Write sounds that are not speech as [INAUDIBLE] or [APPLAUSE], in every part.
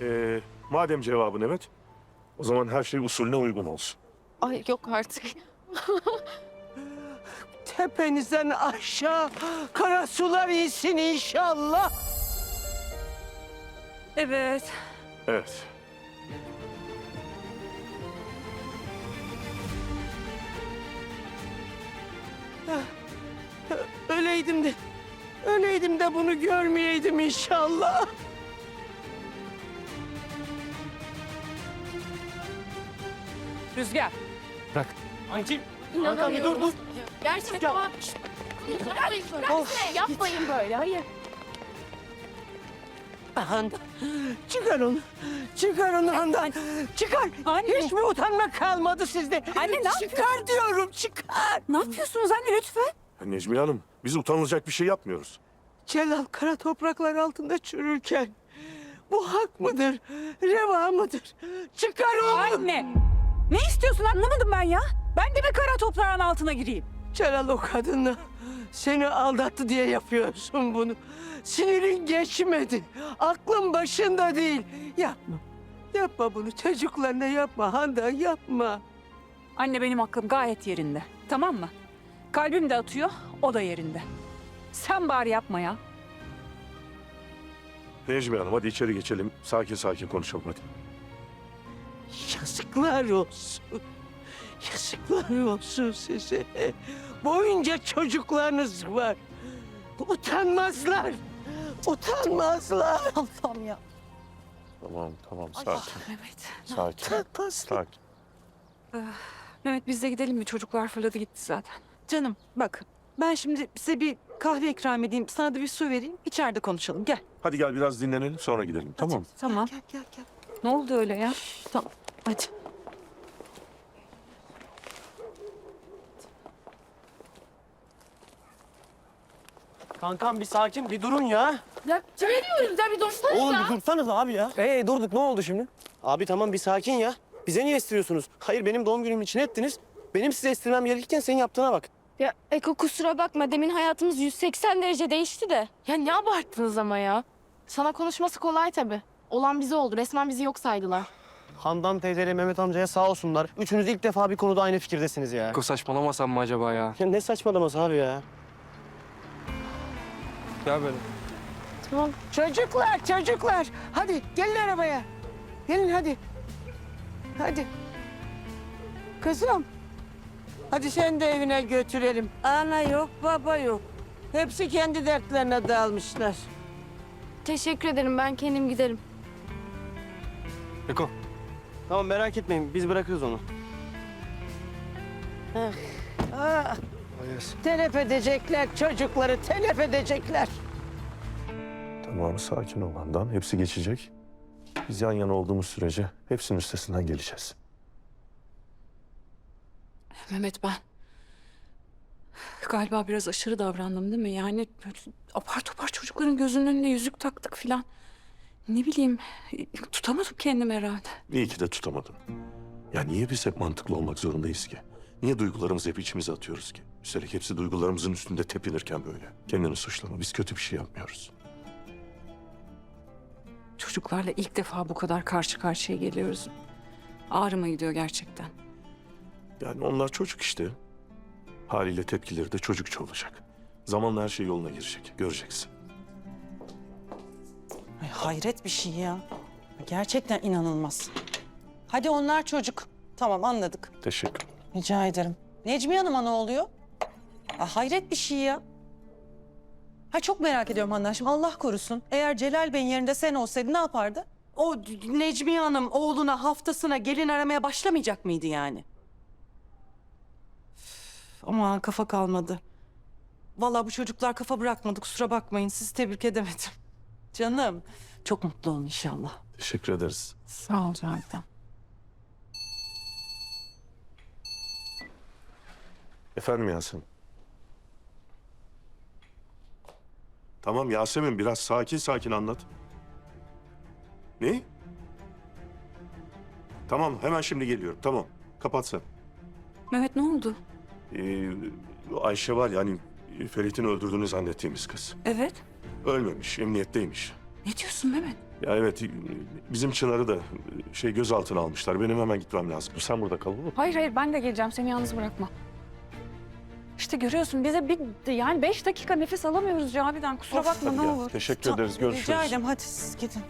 Ee, madem cevabın evet, o zaman her şey usulüne uygun olsun. Ay yok artık. [LAUGHS] Tepenizden aşağı kara sular insin inşallah. Evet. Evet. Öleydim de, öleydim de bunu görmeyeydim inşallah. Rüzgar. İnanamıyorum. dur dur. Gerçekten. Yapmayın böyle hayır. Handan, çıkar onu. Çıkar onu Handan. Çıkar. Anne. Hiç mi utanma kalmadı sizde? Anne, ne Çıkar diyorum, çıkar. Ne yapıyorsunuz anne lütfen? Necmi Hanım, biz utanılacak bir şey yapmıyoruz. Celal kara topraklar altında çürürken bu hak mıdır, reva mıdır? Çıkar onu. Anne. Ne istiyorsun anlamadım ben ya. Ben de mi kara toprağın altına gireyim? Celal o kadınla seni aldattı diye yapıyorsun bunu. Sinirin geçmedi. Aklın başında değil. Yapma. Yapma bunu. Çocuklarına yapma Handan yapma. Anne benim aklım gayet yerinde. Tamam mı? Kalbim de atıyor, o da yerinde. Sen bari yapma ya. Necmi Hanım, hadi içeri geçelim. Sakin sakin konuşalım hadi. Yazıklar olsun. Yazıklar olsun size. Boyunca çocuklarınız var. Utanmazlar. Utanmazlar. Allah'ım ya. Tamam, tamam, sakin. Mehmet. Sakin, Utanmazlar. sakin. Mehmet biz de gidelim mi? Çocuklar fırladı gitti zaten. Canım bak ben şimdi size bir kahve ikram edeyim. Sana da bir su vereyim. İçeride konuşalım. Gel. Hadi gel biraz dinlenelim, sonra gidelim, tamam mı? Tamam. Gel gel gel. Ne oldu öyle ya? Tamam. Hadi. Kankam bir sakin bir durun ya. Ya kime diyoruz ya bir dursana Oğlum ya. bir dursanız abi ya. Ee durduk ne oldu şimdi? Abi tamam bir sakin ya. Bize niye estiriyorsunuz? Hayır benim doğum günümün için ettiniz. Benim size estirmem gerekirken senin yaptığına bak. Ya Eko kusura bakma demin hayatımız 180 derece değişti de. Ya ne abarttınız ama ya. Sana konuşması kolay tabii. Olan bize oldu. Resmen bizi yok saydılar. Handan teyzeyle Mehmet amcaya sağ olsunlar. Üçünüz ilk defa bir konuda aynı fikirdesiniz ya. Eko saçmalamasam mı acaba ya? Ya ne saçmalaması abi ya. Gel böyle. Tamam. Çocuklar, çocuklar. Hadi gelin arabaya. Gelin hadi. Hadi. Kızım. Hadi sen de evine götürelim. Ana yok, baba yok. Hepsi kendi dertlerine dağılmışlar. Teşekkür ederim. Ben kendim giderim. Eko. Tamam merak etmeyin biz bırakırız onu. Ah, telef edecekler çocukları, telef edecekler. Tamam, sakin ol Handan. Hepsi geçecek. Biz yan yana olduğumuz sürece hepsinin üstesinden geleceğiz. Mehmet ben galiba biraz aşırı davrandım değil mi? Yani apar topar çocukların gözünün önüne yüzük taktık filan. Ne bileyim tutamadım kendimi herhalde. İyi ki de tutamadın. Ya niye biz hep mantıklı olmak zorundayız ki? Niye duygularımızı hep içimize atıyoruz ki? Üstelik hepsi duygularımızın üstünde tepinirken böyle. Kendini suçlama. Biz kötü bir şey yapmıyoruz. Çocuklarla ilk defa bu kadar karşı karşıya geliyoruz. Ağrıma gidiyor gerçekten. Yani onlar çocuk işte. Haliyle tepkileri de çocukça olacak. Zamanla her şey yoluna girecek. Göreceksin. Ay, hayret bir şey ya. Gerçekten inanılmaz. Hadi onlar çocuk. Tamam anladık. Teşekkür. Rica ederim. Necmiye Hanım'a ne oluyor? Aa, hayret bir şey ya. Ha çok merak ediyorum Handan. Şimdi Allah korusun. Eğer Celal Bey'in yerinde sen olsaydın ne yapardı? O Necmiye Hanım oğluna haftasına gelin aramaya başlamayacak mıydı yani? Üf, Aman kafa kalmadı. Vallahi bu çocuklar kafa bırakmadı kusura bakmayın. Sizi tebrik edemedim. [LAUGHS] Canım çok mutlu olun inşallah. Teşekkür ederiz. Sağ ol Cavidan. Efendim Yasemin. Tamam Yasemin biraz sakin sakin anlat. Ne? Tamam hemen şimdi geliyorum. Tamam. Kapat sen. Mehmet ne oldu? Ee, Ayşe var ya hani Ferit'in öldürdüğünü zannettiğimiz kız. Evet. Ölmemiş, emniyetteymiş. Ne diyorsun Mehmet? Ya evet bizim Çınar'ı da şey gözaltına almışlar. Benim hemen gitmem lazım. Sen burada kal olur mu? Hayır hayır ben de geleceğim seni yalnız bırakma. İşte görüyorsun bize bir yani beş dakika nefes alamıyoruz Cavidan kusura bakma Hadi ne gel. olur. Teşekkür ederiz. Görüşürüz. Rica ederim hadi siz gidin.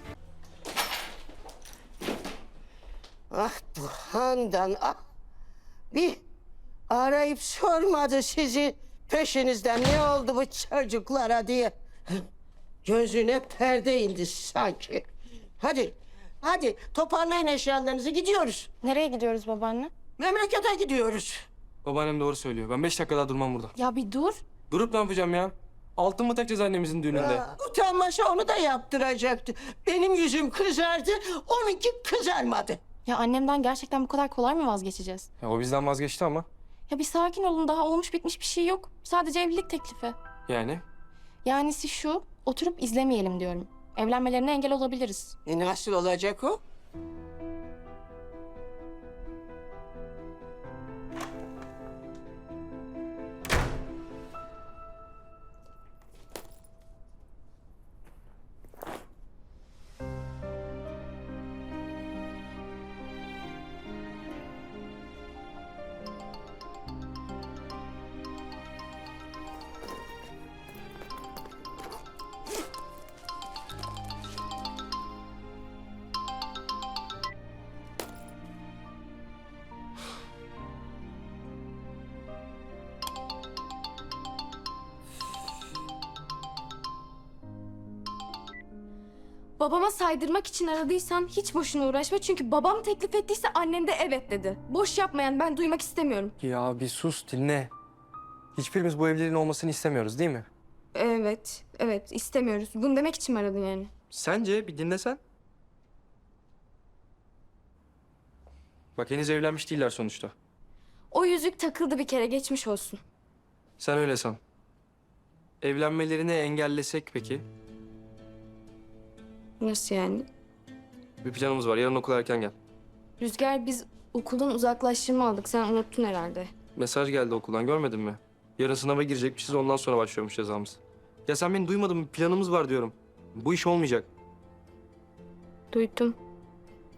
Ah bu Handan ah. Bir arayıp sormadı sizi peşinizden ne oldu bu çocuklara diye. Gözüne perde indi sanki. Hadi, hadi toparlayın eşyalarınızı gidiyoruz. Nereye gidiyoruz babaanne? Memlekete gidiyoruz. Babaannem doğru söylüyor. Ben beş dakika daha durmam burada. Ya bir dur. Durup ne yapacağım ya? Altın mı takacağız annemizin düğününde? Utanmasa onu da yaptıracaktı. Benim yüzüm kızardı, onunki kızarmadı. Ya annemden gerçekten bu kadar kolay mı vazgeçeceğiz? Ya o bizden vazgeçti ama. Ya bir sakin olun daha olmuş bitmiş bir şey yok. Sadece evlilik teklifi. Yani Yanisi şu, oturup izlemeyelim diyorum. Evlenmelerine engel olabiliriz. E nasıl olacak o? Babama saydırmak için aradıysan hiç boşuna uğraşma. Çünkü babam teklif ettiyse annem de evet dedi. Boş yapmayan ben duymak istemiyorum. ya bir sus dinle. Hiçbirimiz bu evliliğin olmasını istemiyoruz değil mi? Evet, evet istemiyoruz. Bunu demek için mi aradın yani? Sence bir dinlesen? Bak henüz evlenmiş değiller sonuçta. O yüzük takıldı bir kere geçmiş olsun. Sen öyle san. Evlenmelerini engellesek peki? Nasıl yani? Bir planımız var. Yarın okula erken gel. Rüzgar biz okuldan uzaklaştırma aldık. Sen unuttun herhalde. Mesaj geldi okuldan görmedin mi? Yarın sınava girecekmişiz ondan sonra başlıyormuş cezamız. Ya sen beni duymadın mı? Planımız var diyorum. Bu iş olmayacak. Duydum.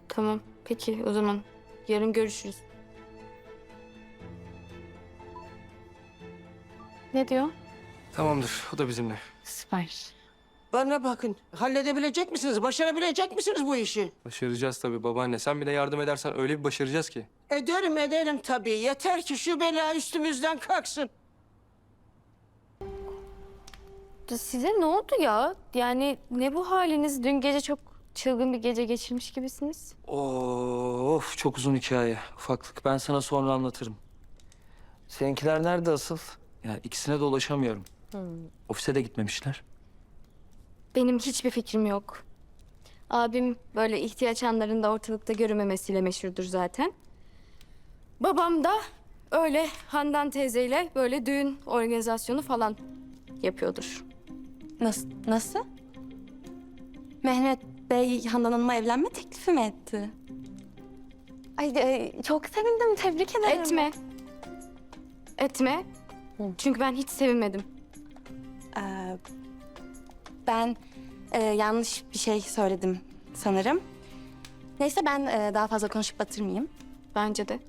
Tamam. Peki o zaman yarın görüşürüz. Ne diyor? Tamamdır. O da bizimle. Süper. Bana bakın, halledebilecek misiniz, başarabilecek misiniz bu işi? Başaracağız tabii babaanne. Sen bir de yardım edersen öyle bir başaracağız ki. Ederim ederim tabii. Yeter ki şu bela üstümüzden kalksın. Size ne oldu ya? Yani ne bu haliniz? Dün gece çok çılgın bir gece geçirmiş gibisiniz. Of çok uzun hikaye. Ufaklık ben sana sonra anlatırım. Seninkiler nerede asıl? Ya ikisine de ulaşamıyorum. Ofise de gitmemişler. Benim hiçbir fikrim yok. Abim böyle ihtiyaç anlarında ortalıkta görünmemesiyle meşhurdur zaten. Babam da öyle Handan teyzeyle böyle düğün organizasyonu falan yapıyordur. Nasıl? Nasıl? Mehmet Bey Handan Hanım'a evlenme teklifi mi etti? Ay e, çok sevindim. Tebrik ederim. Etme. Etme. Çünkü ben hiç sevinmedim. Ee, ben e, yanlış bir şey söyledim sanırım. Neyse ben e, daha fazla konuşup batırmayayım. Bence de.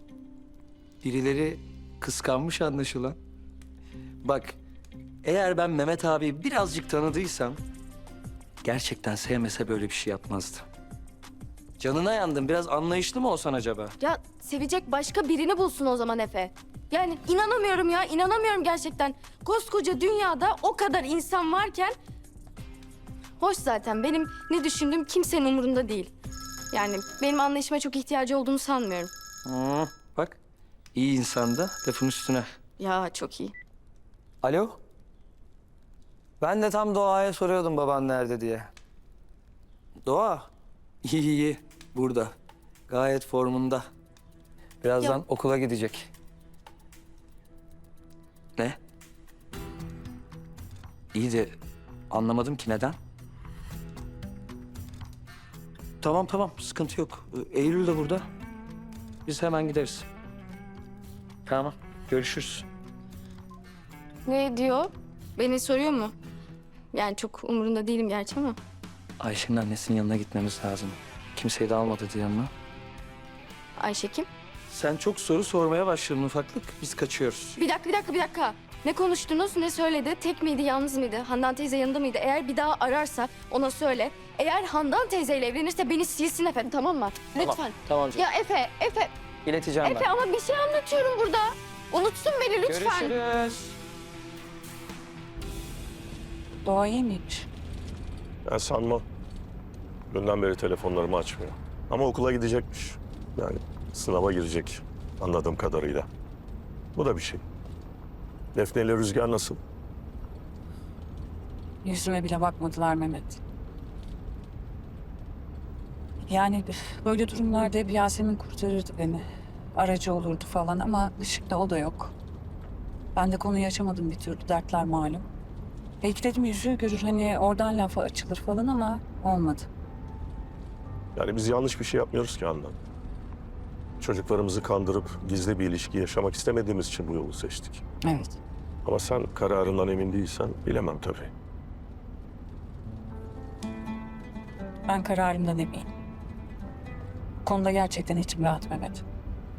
Birileri kıskanmış anlaşılan. Bak eğer ben Mehmet abi birazcık tanıdıysam... ...gerçekten sevmese böyle bir şey yapmazdı. Canına yandım. Biraz anlayışlı mı olsan acaba? Ya sevecek başka birini bulsun o zaman Efe. Yani inanamıyorum ya, inanamıyorum gerçekten. Koskoca dünyada o kadar insan varken... Hoş zaten benim ne düşündüğüm kimsenin umurunda değil. Yani benim anlayışıma çok ihtiyacı olduğunu sanmıyorum. Hı, bak iyi insan da lafın üstüne. Ya çok iyi. Alo? Ben de tam Doğa'ya soruyordum baban nerede diye. Doğa? İyi iyi. Burada. Gayet formunda. Birazdan Ya- okula gidecek. Ne? İyi de anlamadım ki neden? Tamam tamam sıkıntı yok. Ee, Eylül de burada. Biz hemen gideriz. Tamam görüşürüz. Ne diyor? Beni soruyor mu? Yani çok umurunda değilim gerçi ama. Ayşe'nin annesinin yanına gitmemiz lazım. Kimseyi de almadı diye yanına. Ayşe kim? Sen çok soru sormaya başladın ufaklık. Biz kaçıyoruz. Bir dakika, bir dakika, bir dakika. Ne konuştunuz, ne söyledi? Tek miydi, yalnız mıydı? Handan teyze yanında mıydı? Eğer bir daha ararsa ona söyle. Eğer Handan teyzeyle evlenirse beni silsin efendim, tamam mı? Lütfen. Tamam canım. Ya Efe, Efe, İleteceğim Efe ama bir şey anlatıyorum burada. Unutsun beni lütfen. Görüşürüz. Doğa iyi miymiş? Ben sanmam. Dünden beri telefonlarımı açmıyor. Ama okula gidecekmiş. Yani sınava girecek anladığım kadarıyla. Bu da bir şey. Defne ile Rüzgar nasıl? Yüzüme bile bakmadılar Mehmet. Yani böyle durumlarda hep Yasemin kurtarırdı beni. Aracı olurdu falan ama dışında o da yok. Ben de konuyu açamadım bir türlü. Dertler malum. Belki dedim yüzüğü görür hani oradan lafa açılır falan ama olmadı. Yani biz yanlış bir şey yapmıyoruz ki Handan. Çocuklarımızı kandırıp gizli bir ilişki yaşamak istemediğimiz için bu yolu seçtik. Evet. Ama sen kararından emin değilsen bilemem tabii. Ben kararımdan eminim. Bu Konuda gerçekten içim rahat Mehmet.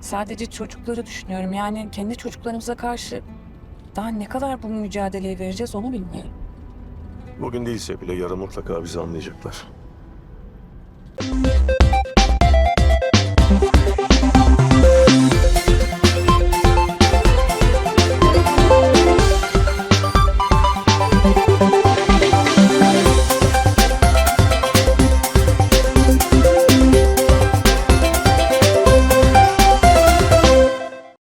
Sadece çocukları düşünüyorum. Yani kendi çocuklarımıza karşı daha ne kadar bu mücadeleyi vereceğiz onu bilmiyorum. Bugün değilse bile yarın mutlaka bizi anlayacaklar.